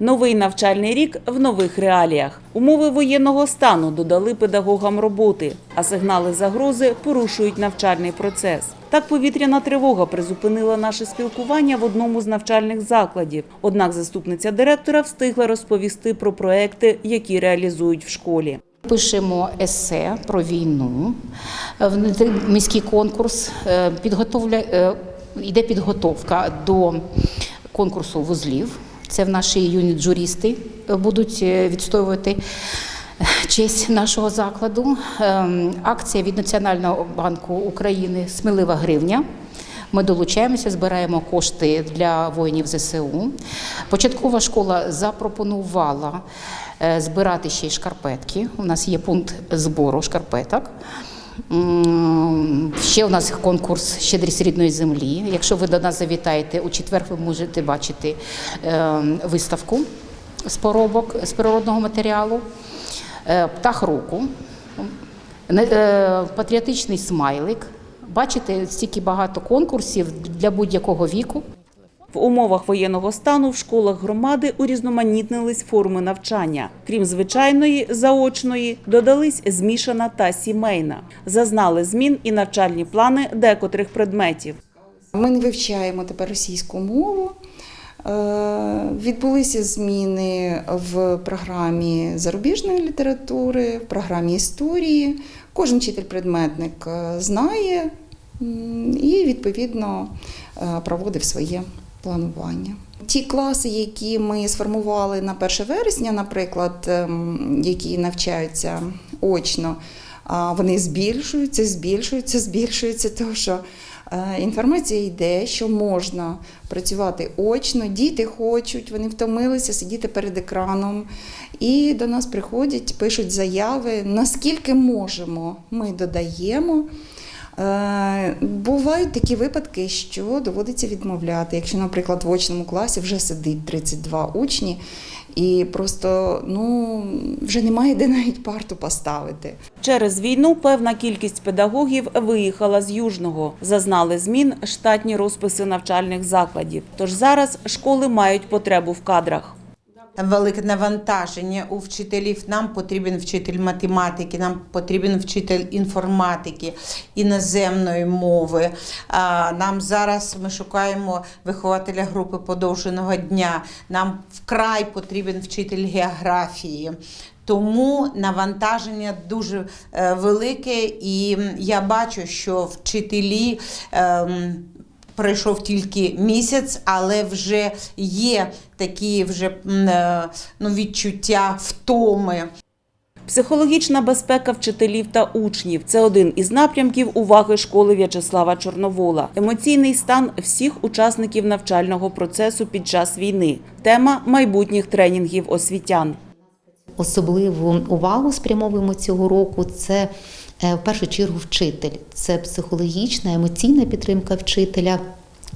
Новий навчальний рік в нових реаліях. Умови воєнного стану додали педагогам роботи, а сигнали загрози порушують навчальний процес. Так повітряна тривога призупинила наше спілкування в одному з навчальних закладів. Однак заступниця директора встигла розповісти про проекти, які реалізують в школі. Пишемо есе про війну, в міський конкурс, е, підготовля, е, йде підготовка до конкурсу вузлів. Це в наші юні джурісти е, будуть е, відстоювати честь нашого закладу. Ем, Акція від Національного банку України Смілива гривня. Ми долучаємося, збираємо кошти для воїнів ЗСУ. Початкова школа запропонувала е, збирати ще й шкарпетки. У нас є пункт збору шкарпеток. Ще у нас конкурс Щедрість рідної землі. Якщо ви до нас завітаєте у четвер, ви можете бачити е, виставку з поробок з природного матеріалу, Е, птах року, Не- е, патріотичний смайлик. Бачите, стільки багато конкурсів для будь-якого віку. В умовах воєнного стану в школах громади урізноманітнились форми навчання. Крім звичайної заочної, додались змішана та сімейна. Зазнали змін і навчальні плани декотрих предметів. Ми не вивчаємо тепер російську мову. Е, Відбулися зміни в програмі зарубіжної літератури, в програмі історії. Кожен вчитель-предметник е, знає і відповідно е, проводив своє планування. Ті класи, які ми сформували на 1 вересня, наприклад, ем, які навчаються очно, вони збільшуються, збільшуються, збільшуються, тому що е, інформація йде, що можна працювати очно, діти хочуть, вони втомилися сидіти перед екраном. І до нас приходять, пишуть заяви, наскільки можемо, ми додаємо. Е, Бувають такі випадки, що доводиться відмовляти. Якщо, наприклад, в очному класі вже сидить 32 учні, і просто ну, вже немає де навіть парту поставити. Через війну певна кількість педагогів виїхала з Южного. Зазнали змін штатні розписи навчальних закладів. Тож зараз школи мають потребу в кадрах. Велике навантаження у вчителів. Нам потрібен вчитель математики, нам потрібен вчитель інформатики, іноземної мови. Нам зараз ми шукаємо вихователя групи подовженого дня. Нам вкрай потрібен вчитель географії. Тому навантаження дуже е, велике, і я бачу, що вчителі. Пройшов тільки місяць, але вже є такі вже е, ну, відчуття втоми. Психологічна безпека вчителів та учнів це один із напрямків уваги школи В'ячеслава Чорновола. Емоційний стан всіх учасників навчального процесу під час війни. Тема майбутніх тренінгів освітян. Особливу увагу спрямовуємо цього року. Це е, в першу чергу вчитель, це психологічна, емоційна підтримка вчителя.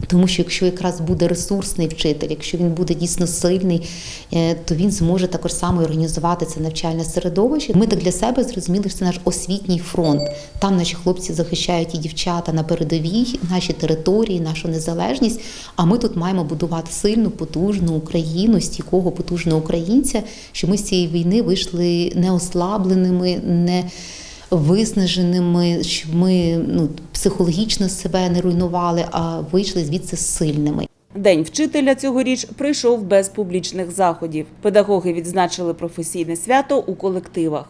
Тому що якщо якраз буде ресурсний вчитель, якщо він буде дійсно сильний, е, то він зможе також само організувати це навчальне середовище. Ми так для себе зрозуміли, що це наш освітній фронт. Там наші хлопці захищають і дівчата на передовій, наші території, нашу незалежність. А ми тут маємо будувати сильну, потужну Україну, стійкого, потужного українця, щоб ми з цієї війни вийшли не ослабленими, не виснаженими, щоб ми ну, психологічно себе не руйнували, а вийшли звідси сильними. День вчителя цьогоріч прийшов без публічних заходів. Педагоги відзначили професійне свято у колективах.